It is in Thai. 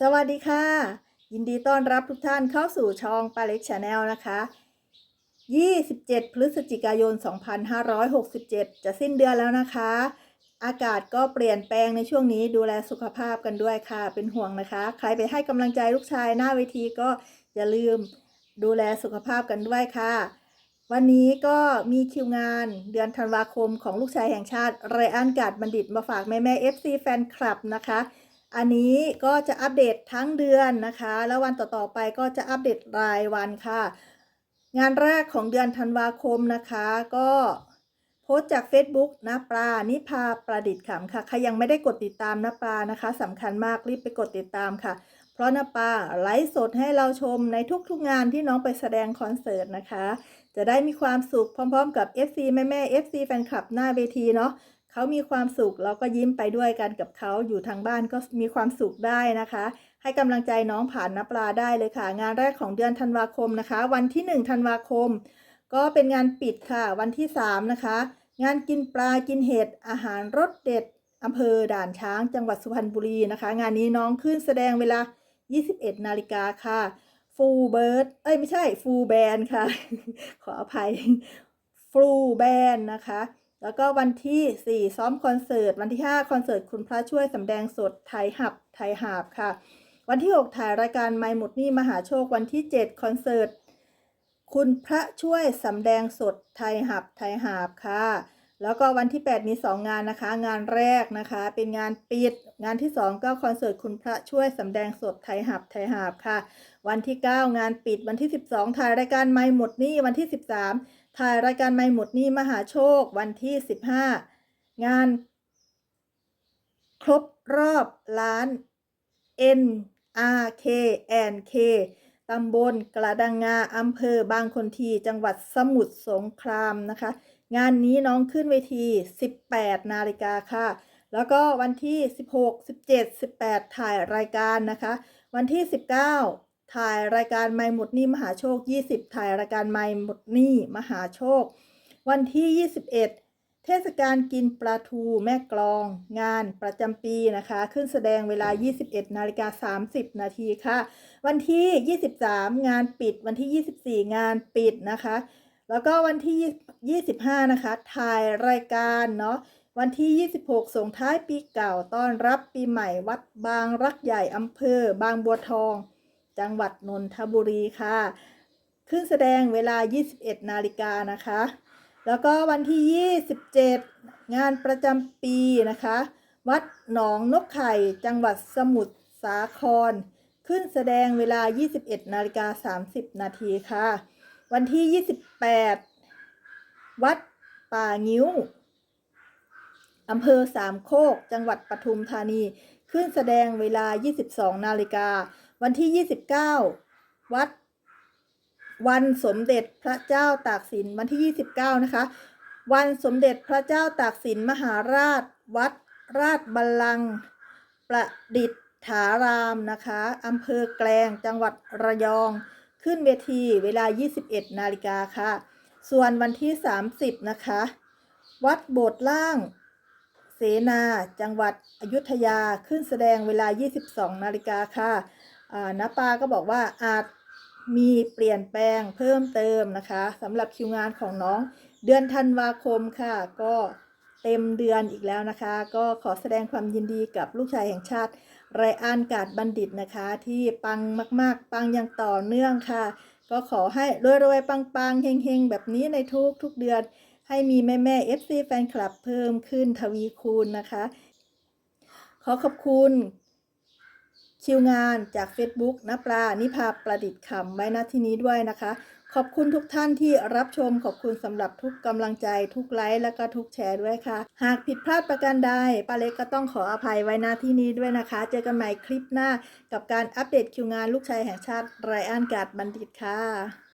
สวัสดีค่ะ ยินดีต้อนรับทุกท่านเข้าสู่ช่องปาเล็กชาแนลนะคะ 27 พฤศจิกายน 2567 จะสิ้นเดือนแล้วนะคะ อากาศก็เปลี่ยนแปลงในช่วงนี้ดูแลสุขภาพกันด้วยค่ะ เป็นห่วงนะคะ ใครไปให้กำลังใจลูกชายหน้าเวทีก็อย่าลืมดูแลสุขภาพกันด้วยค่ะ วันนี้ก็มีคิวงานเดือนธันวาคมของลูกชายแห่งชาติไรอันกาดบัณฑิตมาฝากแม่แม่ FC แฟนคลับนะคะ อันนี้ก็จะอัปเดตทั้งเดือนนะคะ แล้ววันต่อๆไปก็จะอัปเดตรายวันค่ะ งานแรกของเดือนธันวาคมนะคะ ก็โพสต์จาก Facebook นะปลานิพาประดิษฐ์ขำค่ะใครยังไม่ได้กดติดตามนะปลานะคะสำคัญมากรีบไปกดติดตามค่ะ เพราะนะปลาไลฟ์สดให้เราชมในทุกๆงานที่น้องไปแสดงคอนเสิร์ตนะคะ จะได้มีความสุขพร้อมๆ กับ FC แม่ๆ FC แฟนคลับหน้าเวทีเนาะ เขามีความสุขเราก็ยิ้มไปด้วยกันกับเขาอยู่ทางบ้านก็มีความสุขได้นะคะ ให้กำลังใจน้องผ่านนับปลาได้เลยค่ะ งานแรกของเดือนธันวาคมนะคะ วันที่1ธันวาคม ก็เป็นงานปิดค่ะ วันที่3นะคะ งานกินปลากินเห็ดอาหารรสเด็ดอำเภอด่านช้างจังหวัดสุพรรณบุรีนะคะ งานนี้น้องขึ้นแสดงเวลา 21 นาฬิกาค่ะฟูเบิร์ดเอ้ยไม่ใช่ฟูแบนค่ะ ขออภัยฟูแบนนะคะ แล้วก็วันที่ 4 ซ้อมคอนเสิร์ต วันที่ 5 คอนเสิร์ตคุณพระช่วยสำแดงสดไทยหับไทยหาบค่ะ วันที่ 6 ถ่ายรายการไม่หมดนี่มหาโชค วันที่ 7 คอนเสิร์ต คุณพระช่วยสำแดงสดไทยหับไทยหาบค่ะ แล้วก็วันที่ 8 มี 2 งานนะคะ งานแรกนะคะ เป็นงานปิด งานที่ 2 ก็คอนเสิร์ตคุณพระช่วยสำแดงสดไทยหับไทยหาบค่ะ วันที่ 9 งานปิด วันที่ 12 ถ่ายรายการไม่หมดนี่วันที่ 13 ถ่ายรายการไม่หมดนี่มหาโชค วันที่ 15 งาน ครบรอบล้าน N R K N K ตำบลกระดังงาอำเภอบางคนที จังหวัดสมุทรสงครามนะคะ งานนี้น้องขึ้นเวที 18 นาฬิกาค่ะ แล้วก็วันที่ 16 17 18 ถ่ายรายการนะคะ วันที่ 19 ถ่ายรายการไม่หมดหนี่มหาโชค 20 ถ่ายรายการไม่หมดหนี่มหาโชค วันที่ 21 เทศกาลกินปลาทูแม่กลอง งานประจำปีนะคะ ขึ้นแสดงเวลา 21 นาฬิกา 30 นาทีค่ะ วันที่ 23 งานปิด วันที่ 24 งานปิดนะคะ แล้วก็วันที่ 25 นะคะ ถ่ายรายการเนาะวันที่ 26 ส่งท้ายปีเก่าต้อนรับปีใหม่วัดบางรักใหญ่อำเภอ บางบัวทอง จังหวัดนนทบุรีค่ะ ขึ้นแสดงเวลา 21 นาฬิกานะคะ แล้วก็วันที่ 27 งานประจำปีนะคะ วัดหนองนกไข่จังหวัดสมุทรสาคร ขึ้นแสดงเวลา 21 นาฬิกา 30 นาทีค่ะ วันที่ 28 วัดป่างิ้วอำเภอสามโคก จังหวัดปทุมธานี ขึ้นแสดงเวลา 22 นาฬิกา วันที่ 29 วัด วันสมเด็จพระเจ้าตากสิน วันที่ 29 นะคะ วันสมเด็จพระเจ้าตากสินมหาราช วัดราชบัลลังก์ประดิษฐารามนะคะอำเภอแกลง จังหวัดระยอง ขึ้นเวทีเวลา 21 นาฬิกาค่ะ ส่วนวันที่ 30 นะคะ วัดโบสถ์ล่าง เสนา จังหวัดอยุธยาขึ้นแสดงเวลา 22 นาฬิกาค่ะน้าปาก็บอกว่าอาจมีเปลี่ยนแปลงเพิ่มเติมนะคะสำหรับคิวงานของน้องเดือนธันวาคมค่ะ ก็เต็มเดือนอีกแล้วนะคะ ก็ขอแสดงความยินดีกับลูกชายแห่งชาติ ไรอันกาดบัณฑิตนะคะ ที่ปังมากๆ ปังอย่างต่อเนื่องค่ะ ก็ขอให้รวยๆ ปังๆเฮงๆ แบบนี้ในทุกทุกเดือน ให้มีแม่แม่ FC แฟนคลับเพิ่มขึ้นทวีคูณนะคะ ขอขอบคุณคิวงานจาก Facebook นะปลานิพาประดิษฐ์คำไว้ณที่นี้ด้วยนะคะ ขอบคุณทุกท่านที่รับชมขอบคุณสำหรับทุกกำลังใจทุกไลค์และก็ทุกแชร์ด้วยค่ะ หากผิดพลาดประการใดป้าเล็กก็ต้องขออภัยไว้ณที่นี้ด้วยนะคะ เจอกันใหม่คลิปหน้ากับการอัปเดตคิวงานลูกชายแห่งชาติไรอันการ์ดบัณฑิตค่ะ